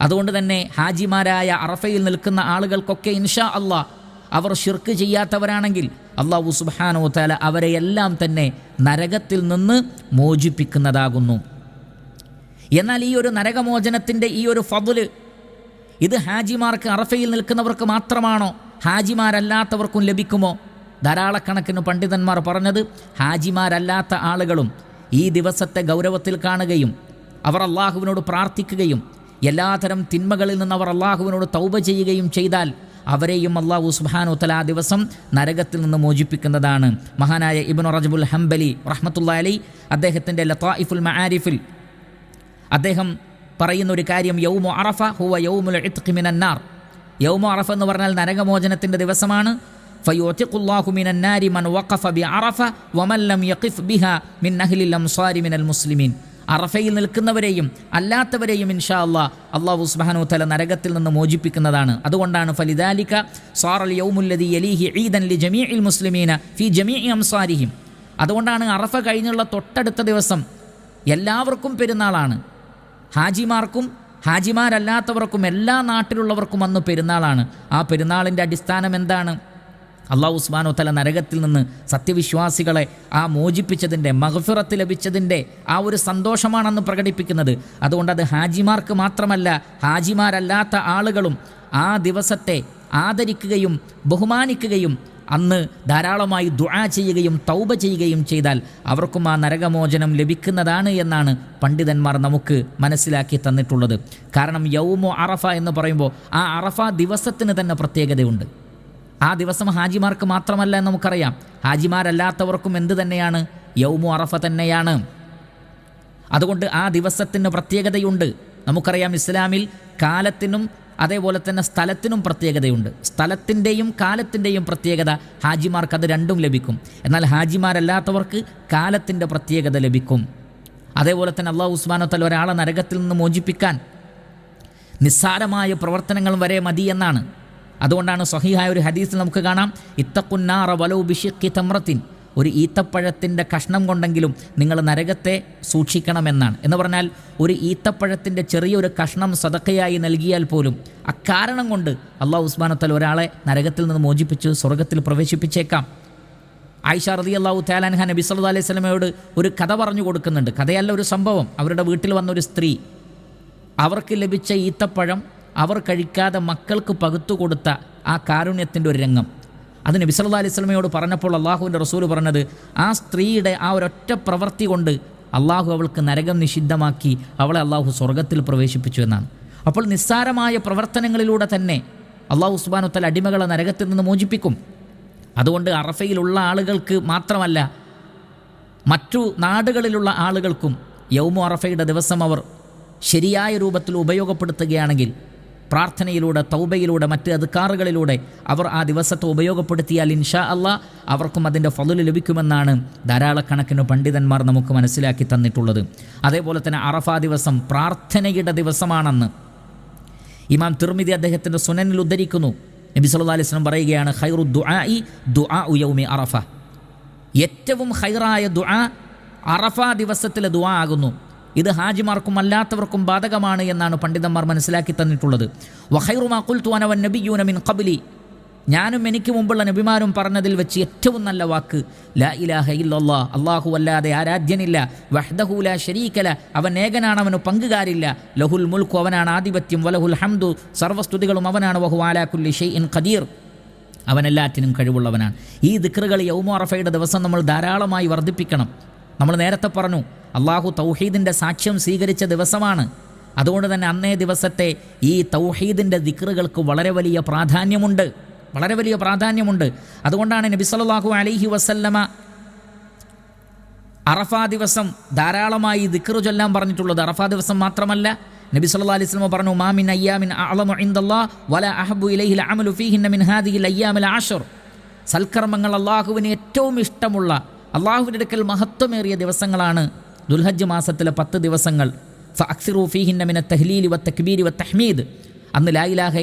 അതുകൊണ്ട് തന്നെ ഹാജിമാരായ അറഫയിൽ നിൽക്കുന്ന ആളുകൾക്കൊക്കെ ഇൻഷാ അള്ളാഹ് അവർ ഷിർക്ക് ചെയ്യാത്തവരാണെങ്കിൽ അള്ളാഹു സുബാനോ താല അവരെ അവരെയെല്ലാം തന്നെ നരകത്തിൽ നിന്ന് മോചിപ്പിക്കുന്നതാകുന്നു. എന്നാൽ ഈ ഒരു നരകമോചനത്തിന്റെ ഈ ഒരു ഫضൽ ഇത് ഹാജിമാർക്ക് അറഫയിൽ നിൽക്കുന്നവർക്ക് മാത്രമാണോ? ഹാജിമാരല്ലാത്തവർക്കും ലഭിക്കുമോ? ധാരാളക്കണക്കിന് പണ്ഡിതന്മാർ പറഞ്ഞത് ഹാജിമാരല്ലാത്ത ആളുകളും ഈ ദിവസത്തെ ഗൗരവത്തിൽ കാണുകയും അവർ അള്ളാഹുവിനോട് പ്രാർത്ഥിക്കുകയും എല്ലാതരം തിന്മകളിൽ നിന്ന് അവർ അള്ളാഹുവിനോട് തൗബ ചെയ്യുകയും ചെയ്താൽ അവരെയും അള്ളാഹു സുബാനു തല ആ ദിവസം നരകത്തിൽ നിന്ന് മോചിപ്പിക്കുന്നതാണ്. മഹാനായ ഇബ്നു റജബുൽ ഹംബലി റഹ്മത്തുള്ള അലി അദ്ദേഹത്തിന്റെ ലത്തായിഫുൽ മആരിഫിൽ അദ്ദേഹം പറയുന്ന ഒരു കാര്യം യൗമു അറഫ ഹുവ യൗമുൽ ഇത്ഖി മിനന്നാർ യൗമു അറഫ എന്ന് പറഞ്ഞാൽ നരകമോചനത്തിന്റെ ദിവസമാണ്. ഫയുഅ്തിഖുല്ലാഹു മിനന്നാരി മൻ വഖഫ ബി അറഫ ലം യഖിഫ് ബിഹ മിൻ അഹ്ലിൽ അംസാരി മിനൽ മുസ്ലിമീൻ. അറഫയിൽ നിൽക്കുന്നവരെയും അല്ലാത്തവരെയും ഇൻഷാ അല്ലാഹ് അള്ളാഹു സുബ്ഹാനഹു തല നരകത്തിൽ നിന്ന് മോചിപ്പിക്കുന്നതാണ്. അതുകൊണ്ടാണ് ഫലിദാലിക സാറൽ യൗമുല്ലദി യലീഹി ഈദൻ ലി ജമീഇൽ മുസ്ലിമീന ഫി ജമീഇ അംസാരിഹിം. അതുകൊണ്ടാണ് അറഫ കഴിഞ്ഞുള്ള തൊട്ടടുത്ത ദിവസം എല്ലാവർക്കും പെരുന്നാളാണ്. ഹാജിമാർക്കും ഹാജിമാരല്ലാത്തവർക്കും എല്ലാ നാട്ടിലുള്ളവർക്കും അന്ന് പെരുന്നാളാണ്. ആ പെരുന്നാളിന്റെ അടിസ്ഥാനം എന്താണ്? അള്ളാഹു ഉസ്മാനോ തല നരകത്തിൽ നിന്ന് സത്യവിശ്വാസികളെ ആ മോചിപ്പിച്ചതിന്റെ മഹഫിറത്ത് ലഭിച്ചതിന്റെ ആ ഒരു സന്തോഷമാണെന്ന് പ്രകടിപ്പിക്കുന്നത്. അതുകൊണ്ട് അത് ഹാജിമാർക്ക് മാത്രമല്ല ഹാജിമാരല്ലാത്ത ആളുകളും ആ ദിവസത്തെ ആദരിക്കുകയും ബഹുമാനിക്കുകയും അന്ന് ധാരാളമായി ദുആ ചെയ്യുകയും തൗബ ചെയ്യുകയും ചെയ്താൽ അവർക്കും ആ നരകമോചനം ലഭിക്കുന്നതാണ് എന്നാണ് പണ്ഡിതന്മാർ നമുക്ക് മനസ്സിലാക്കി തന്നിട്ടുള്ളത്. കാരണം യൗമോ അറഫ എന്ന് പറയുമ്പോൾ ആ അറഫ ദിവസത്തിന് തന്നെ പ്രത്യേകതയുണ്ട്. ആ ദിവസം ഹാജിമാർക്ക് മാത്രമല്ല എന്ന് നമുക്കറിയാം. ഹാജിമാരല്ലാത്തവർക്കും എന്ത് തന്നെയാണ്? യൗമു അറഫ തന്നെയാണ്. അതുകൊണ്ട് ആ ദിവസത്തിന് പ്രത്യേകതയുണ്ട്. നമുക്കറിയാം ഇസ്ലാമിൽ കാലത്തിനും അതേപോലെ തന്നെ സ്ഥലത്തിനും പ്രത്യേകതയുണ്ട്. സ്ഥലത്തിന്റെയും കാലത്തിന്റെയും പ്രത്യേകത ഹാജിമാർക്ക് അത് രണ്ടും ലഭിക്കും. എന്നാൽ ഹാജിമാരല്ലാത്തവർക്ക് കാലത്തിന്റെ പ്രത്യേകത ലഭിക്കും. അതേപോലെ തന്നെ അള്ളാഹു ഉസ്മാനത്തൽ ഒരാളെ നരകത്തിൽ നിന്ന് മോചിപ്പിക്കാൻ നിസ്സാരമായ പ്രവർത്തനങ്ങൾ വരെ മതി എന്നാണ്. അതുകൊണ്ടാണ് സഹിഹായ ഒരു ഹദീസിൽ നമുക്ക് കാണാം. ഇത്തക്കുന്നാറ വലോ ബിഷിഖി തമ്രത്തിൻ. ഒരു ഈത്തപ്പഴത്തിന്റെ കഷ്ണം കൊണ്ടെങ്കിലും നിങ്ങൾ നരകത്തെ സൂക്ഷിക്കണമെന്നാണ്. എന്ന് പറഞ്ഞാൽ ഒരു ഈത്തപ്പഴത്തിന്റെ ചെറിയൊരു കഷ്ണം സതക്കയായി നൽകിയാൽ പോലും അക്കാരണം കൊണ്ട് അള്ളാഹു ഉസ്മാനത്തൽ ഒരാളെ നരകത്തിൽ നിന്ന് മോചിപ്പിച്ച് സ്വർഗത്തിൽ പ്രവേശിപ്പിച്ചേക്കാം. ആയിഷ റതി അള്ളാഹു താലാൻഹ നബി സല്ലു അലൈഹി സ്വലമയോട് ഒരു കഥ പറഞ്ഞു കൊടുക്കുന്നുണ്ട്. കഥയല്ല ഒരു സംഭവം. അവരുടെ വീട്ടിൽ വന്ന ഒരു സ്ത്രീ അവർക്ക് ലഭിച്ച ഈത്തപ്പഴം അവർ കഴിക്കാതെ മക്കൾക്ക് പകുത്തു കൊടുത്ത ആ കാരുണ്യത്തിന്റെ ഒരു രംഗം. അത് നബി സല്ലു അലൈഹി സ്വലമയോട് പറഞ്ഞപ്പോൾ അള്ളാഹുവിന്റെ റസൂൽ പറഞ്ഞത് ആ സ്ത്രീയുടെ ആ ഒരൊറ്റ പ്രവൃത്തി കൊണ്ട് അള്ളാഹു അവൾക്ക് നരകം നിഷിദ്ധമാക്കി അവളെ അള്ളാഹു സ്വർഗത്തിൽ പ്രവേശിപ്പിച്ചു എന്നാണ്. അപ്പോൾ നിസ്സാരമായ പ്രവർത്തനങ്ങളിലൂടെ തന്നെ അള്ളാഹു ഉസ്ബാനുത്തൽ അടിമകളെ നരകത്തിൽ നിന്ന് മോചിപ്പിക്കും. അതുകൊണ്ട് അറഫയിലുള്ള ആളുകൾക്ക് മാത്രമല്ല മറ്റു നാടുകളിലുള്ള ആളുകൾക്കും യൗമു അറഫയുടെ ദിവസം അവർ ശരിയായ രൂപത്തിൽ ഉപയോഗപ്പെടുത്തുകയാണെങ്കിൽ പ്രാർത്ഥനയിലൂടെ തൗബയിലൂടെ മറ്റ് അധികാറുകളിലൂടെ അവർ ആ ദിവസത്തെ ഉപയോഗപ്പെടുത്തിയാൽ ഇൻഷാ അള്ളാ അവർക്കും അതിന്റെ ഫലു ലഭിക്കുമെന്നാണ് ധാരാളക്കണക്കിന് പണ്ഡിതന്മാർ നമുക്ക് മനസ്സിലാക്കി തന്നിട്ടുള്ളത്. അതേപോലെ തന്നെ അറഫ ദിവസം പ്രാർത്ഥനയുടെ ദിവസമാണെന്ന് ഇമാം തിർമിതി അദ്ദേഹത്തിന്റെ സുനനിൽ ഉദ്ധരിക്കുന്നു. നബി സല്ലാ അലൈഹി വസല്ലം പറയുകയാണ് ഖൈറു ദുആഇ ദുആഉ യൗമി അറഫ. ഏറ്റവും ഹൈറായ ദുആ അറഫ ദിവസത്തിലെ ദുആ ആകുന്നു. ഇത് ഹാജിമാർക്കും അല്ലാത്തവർക്കും ബാധകമാണ് എന്നാണ് പണ്ഡിതന്മാർ മനസ്സിലാക്കി തന്നിട്ടുള്ളത്. വഹൈറുമാ ഖുൽതു അന വന്നബിയൂന മിൻ ഖബ്ലി. ഞാനും എനിക്ക് മുമ്പുള്ള നബിമാരും പറഞ്ഞതിൽ വെച്ച് ഏറ്റവും നല്ല വാക്ക് ലാ ഇലാഹ ഇല്ലല്ലാ അള്ളാഹു അല്ലാതെ ആരാധ്യനില്ല വഹ്ദഹുല ലാ ശരീകല അവൻ ഏകനാണ് അവന് പങ്കുകാരില്ല ലഹുൽ മുൽക്കു അവനാണ് ആധിപത്യം വലഹുൽ ഹംദു സർവസ്തുതികളും അവനാണ് വഹു ആലാഖുല്ലി കുല്ലി ഷെയ്ഇൻ ഖദീർ. അവനെല്ലാറ്റിനും കഴിവുള്ളവനാണ്. ഈ ദിക്റുകൾ യൗമോറഫയുടെ ദിവസം നമ്മൾ ധാരാളമായി വർദ്ധിപ്പിക്കണം. നമ്മൾ നേരത്തെ പറഞ്ഞു അള്ളാഹു തൗഹീദിന്റെ സാക്ഷ്യം സ്വീകരിച്ച ദിവസമാണ്. അതുകൊണ്ട് തന്നെ അന്നേ ദിവസത്തെ ഈ തൗഹീദിന്റെ ദിക്റുകൾക്ക് വളരെ വലിയ പ്രാധാന്യമുണ്ട്. വളരെ വലിയ പ്രാധാന്യമുണ്ട്. അതുകൊണ്ടാണ് നബി സല്ലല്ലാഹു അലൈഹി വസല്ലമ അറഫാ ദിവസം ധാരാളമായി ദിക്റ് ചൊല്ലാൻ പറഞ്ഞിട്ടുള്ളത്. അറഫാ ദിവസം മാത്രമല്ല നബി സല്ലാ അലൈഹി സ്വലമ പറഞ്ഞു മാമിൻ അയ്യാമിൻ അളമു ഇന്ദല്ലാ വല അഹബു ഇലൈഹിൽ അമലു ഫീഹിന്ന മിൻ ഹാദിഹിൽ അയ്യാമിൽ ആഷർ. സൽക്കർമ്മങ്ങൾ അള്ളാഹുവിന് ഏറ്റവും ഇഷ്ടമുള്ള അള്ളാഹുവിന്റെ അടുക്കൽ മഹത്വമേറിയ ദിവസങ്ങളാണ് ദുൽഹജ്ജ് മാസത്തിലെ പത്ത് ദിവസങ്ങൾ ഫഅക്സിറു ഫീഹിന്ന മിന തഹ്ലീലി വ തക്ബീരി വ തഹ്മീദ്. അന്ന് ലാ ഇലാഹ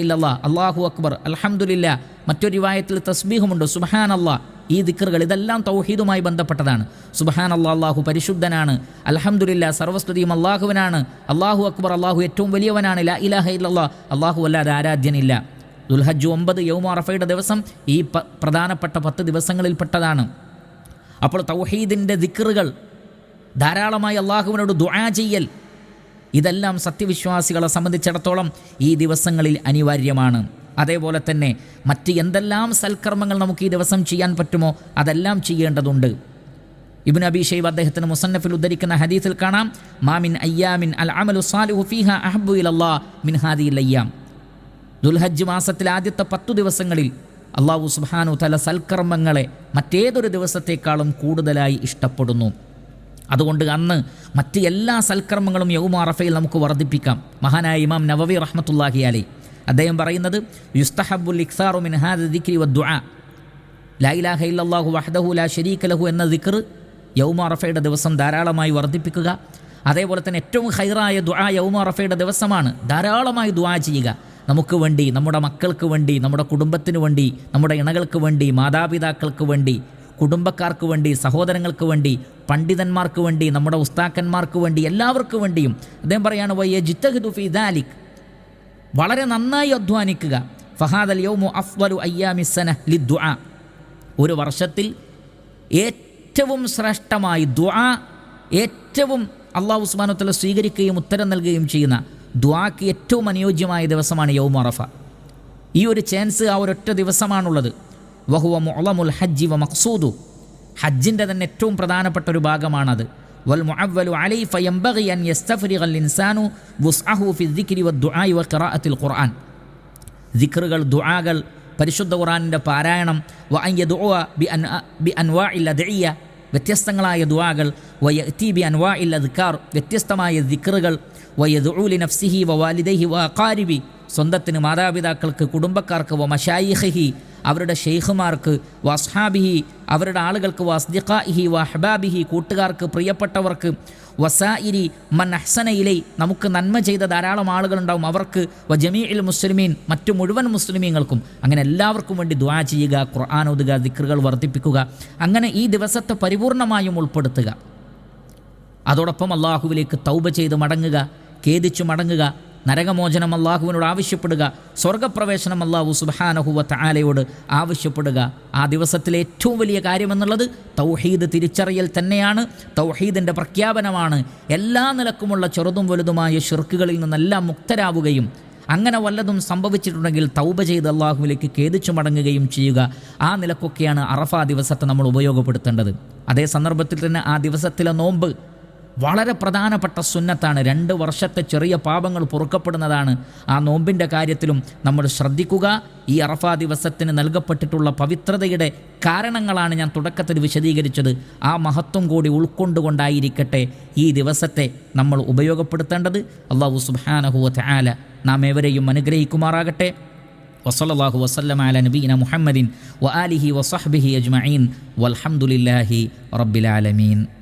അള്ളാഹു അക്ബർ അലഹമുല്ല മറ്റൊരു റിവായത്തിൽ തസ്ബീഹുമുണ്ട്. സുബഹാൻ അല്ലാ ഈ ദിക്കറുകൾ ഇതെല്ലാം തൗഹീദുമായി ബന്ധപ്പെട്ടതാണ്. സുബഹാൻ അല്ലാ അള്ളാഹു പരിശുദ്ധനാണ്. അലഹമുല്ല സർവസ്തുതിയും അള്ളാഹുവിനാണ് അള്ളാഹു അക്ബർ അള്ളാഹു ഏറ്റവും വലിയവനാണ്. ലാ ഇലാഹ ഇല്ലല്ലാ. അള്ളാഹു അല്ലാതെ ആരാധ്യനില്ല. ദുൽഹജ്ജ് ഒമ്പത് യൗമ അറഫയുടെ ദിവസം ഈ പ്രധാനപ്പെട്ട പത്ത് ദിവസങ്ങളിൽപ്പെട്ടതാണ് അപ്പോൾ തൗഹീദിന്റെ ദിക്റുകൾ ധാരാളമായി അള്ളാഹുവിനോട് ദുആ ചെയ്യൽ. ഇതെല്ലാം സത്യവിശ്വാസികളെ സംബന്ധിച്ചിടത്തോളം ഈ ദിവസങ്ങളിൽ അനിവാര്യമാണ്. അതേപോലെ തന്നെ മറ്റ് എന്തെല്ലാം സൽക്കർമ്മങ്ങൾ നമുക്ക് ഈ ദിവസം ചെയ്യാൻ പറ്റുമോ അതെല്ലാം ചെയ്യേണ്ടതുണ്ട്. ഇബിൻ അബി ഷൈബ് അദ്ദേഹത്തിന് മുസന്നഫിൽ ഉദ്ധരിക്കുന്ന ഹദീസിൽ കാണാം മാമിൻ അയ്യാമിൻ അൽ അമലു സാലിഹു ഫീഹ അഹബ്ബു ഇലല്ലാ മിൻ ഹാദിയിൽ അയ്യാം. ദുൽഹജ്ജ് മാസത്തിലെ ആദ്യത്തെ പത്തു ദിവസങ്ങളിൽ അള്ളാഹു സുബാനു തല സൽക്കർമ്മങ്ങളെ മറ്റേതൊരു ദിവസത്തേക്കാളും കൂടുതലായി ഇഷ്ടപ്പെടുന്നു. അതുകൊണ്ട് അന്ന് മറ്റ് എല്ലാ സൽക്കർമ്മങ്ങളും യൗമ അറഫയിൽ നമുക്ക് വർദ്ധിപ്പിക്കാം. മഹാനായ ഇമാം നവവി റഹ്മത്തുല്ലാഹി അലി. അദ്ദേഹം പറയുന്നത് യുസ്തഹബുൽ ഇഖ്സാറു മിൻ ഹാദ ദിക്രി വ ദുആ ലാ ഇലാഹ ഇല്ലല്ലാഹു വഹ്ദഹു ലാ ശരീക ലഹു എന്ന ദിക്ർ യൗമ അറഫയുടെ ദിവസം ധാരാളമായി വർദ്ധിപ്പിക്കുക. അതേപോലെ തന്നെ ഏറ്റവും ഹൈറായ ദുആ യൗമ അറഫയുടെ ദിവസമാണ് ധാരാളമായി ദുആ ചെയ്യുക. നമുക്ക് വേണ്ടി നമ്മുടെ മക്കൾക്ക് വേണ്ടി നമ്മുടെ കുടുംബത്തിന് വേണ്ടി നമ്മുടെ ഇണകൾക്ക് വേണ്ടി മാതാപിതാക്കൾക്ക് വേണ്ടി കുടുംബക്കാർക്ക് വേണ്ടി സഹോദരങ്ങൾക്ക് വേണ്ടി പണ്ഡിതന്മാർക്ക് വേണ്ടി നമ്മുടെ ഉസ്താക്കന്മാർക്ക് വേണ്ടി എല്ലാവർക്കും വേണ്ടിയും അദ്ദേഹം പറയാണ് വയ്യ ജിത്തഹിദു ഫി ദാലിക്. വളരെ നന്നായി അധ്വാനിക്കുക. ഫഹാദൽ യൗമു അഫ്വലു അയ്യാമിസന ലി ദുആ ഒരു വർഷത്തിൽ ഏറ്റവും ശ്രേഷ്ഠമായി ദുആ ഏറ്റവും അള്ളാഹു ഉസ്മാനത്തല സ്വീകരിക്കുകയും ഉത്തരം നൽകുകയും ചെയ്യുന്ന ദ്വാക്ക് ഏറ്റവും അനുയോജ്യമായ ദിവസമാണ് യൗമ അറഫ. ഈ ഒരു ചാൻസ് ആ ഒരൊറ്റ ദിവസമാണുള്ളത്. വഹുവ മൊളമുൽ ഹജ്ജി വ മഖ്സൂദു. ഹജ്ജിന്റെ തന്നെ ഏറ്റവും പ്രധാനപ്പെട്ട ഒരു ഭാഗമാണത്. ഫയംബഗി അൻ യസ്തഫ്രിഗൽ ഇൻസാനു വുസ്അഹു ഫി ദിക്രി വ ദുആഇ വ ഖിറാഅത്തിൽ ഖുർആൻ. ദിക്റുകൾ ദുആകൾ പരിശുദ്ധ ഖുർആനിന്റെ പാരായണം വ അൻ യദുഅ ബി അൻ ബി അൻവാഇൽ അദ്ഇയ വ്യത്യസ്തങ്ങളായ ദുആകൾ വ യഅതി ബി അൻവാഇൽ അദ്കാർ വ്യത്യസ്തമായ ദിക്റുകൾ വ യദുഉ ലി നഫ്സിഹി വ വാലിദൈഹി വ അഖാരിബി സ്വന്തത്തിന് മാതാപിതാക്കൾക്ക് കുടുംബക്കാർക്ക് വ മഷായിഹി അവരുടെ ഷെയ്ഖുമാർക്ക് വസ്ഹാബിഹി അവരുടെ ആളുകൾക്ക് വസ്ദിഖാഹി വഹബാബിഹി കൂട്ടുകാർക്ക് പ്രിയപ്പെട്ടവർക്ക് വസായിരി മൻ അഹ്സന ഇലൈ നമുക്ക് നന്മ ചെയ്ത ധാരാളം ആളുകളുണ്ടാവും. അവർക്ക് വ ജമീഇൽ മുസ്ലിമീൻ മറ്റു മുഴുവൻ മുസ്ലിമീങ്ങൾക്കും അങ്ങനെ എല്ലാവർക്കും വേണ്ടി ദ്വാ ചെയ്യുക ഖുർആൻ ഓതുക ദിക്റുകൾ വർദ്ധിപ്പിക്കുക അങ്ങനെ ഈ ദിവസത്തെ പരിപൂർണമായും ഉൾപ്പെടുത്തുക. അതോടൊപ്പം അള്ളാഹുവിലേക്ക് തൗബ ചെയ്ത് മടങ്ങുക ഖേദിച്ചു മടങ്ങുക നരകമോചനം അള്ളാഹുവിനോട് ആവശ്യപ്പെടുക സ്വർഗപ്രവേശനം അള്ളാഹു സുബാനഹുവ താലയോട് ആവശ്യപ്പെടുക. ആ ദിവസത്തിലെ ഏറ്റവും വലിയ കാര്യമെന്നുള്ളത് തൗഹീദ് തിരിച്ചറിയൽ തന്നെയാണ് തൗഹീദിന്റെ പ്രഖ്യാപനമാണ്. എല്ലാ നിലക്കുമുള്ള ചെറുതും വലുതുമായ ഷിർക്കുകളിൽ നിന്നെല്ലാം മുക്തരാവുകയും അങ്ങനെ വല്ലതും സംഭവിച്ചിട്ടുണ്ടെങ്കിൽ തൗബ ചെയ്ത് അള്ളാഹുവിലേക്ക് ഖേദിച്ചു മടങ്ങുകയും ചെയ്യുക. ആ നിലക്കൊക്കെയാണ് അറഫ ദിവസത്തെ നമ്മൾ ഉപയോഗപ്പെടുത്തേണ്ടത്. അതേ സന്ദർഭത്തിൽ തന്നെ ആ ദിവസത്തിലെ നോമ്പ് വളരെ പ്രധാനപ്പെട്ട സുന്നത്താണ്. രണ്ട് വർഷത്തെ ചെറിയ പാപങ്ങൾ പൊറുക്കപ്പെടുന്നതാണ്. ആ നോമ്പിന്റെ കാര്യത്തിലും നമ്മൾ ശ്രദ്ധിക്കുക. ഈ അറഫാ ദിവസത്തിന് നൽകപ്പെട്ടിട്ടുള്ള പവിത്രതയുടെ കാരണങ്ങളാണ് ഞാൻ തുടക്കത്തിൽ വിശദീകരിച്ചത്. ആ മഹത്വം കൂടി ഉൾക്കൊണ്ടുകൊണ്ടായിരിക്കട്ടെ ഈ ദിവസത്തെ നമ്മൾ ഉപയോഗപ്പെടുത്തേണ്ടത്. അള്ളാഹു സുബാനഹുവ ആല നാം ഏവരെയും അനുഗ്രഹിക്കുമാറാകട്ടെ. വസല്ലാഹു വസ്ലം അല നബീന മുഹമ്മദിൻ വ ആലിഹി വസഹബിഹി അജ്മഈൻ. വൽഹംദുലില്ലാഹി റബ്ബിൽ ആലമീൻ.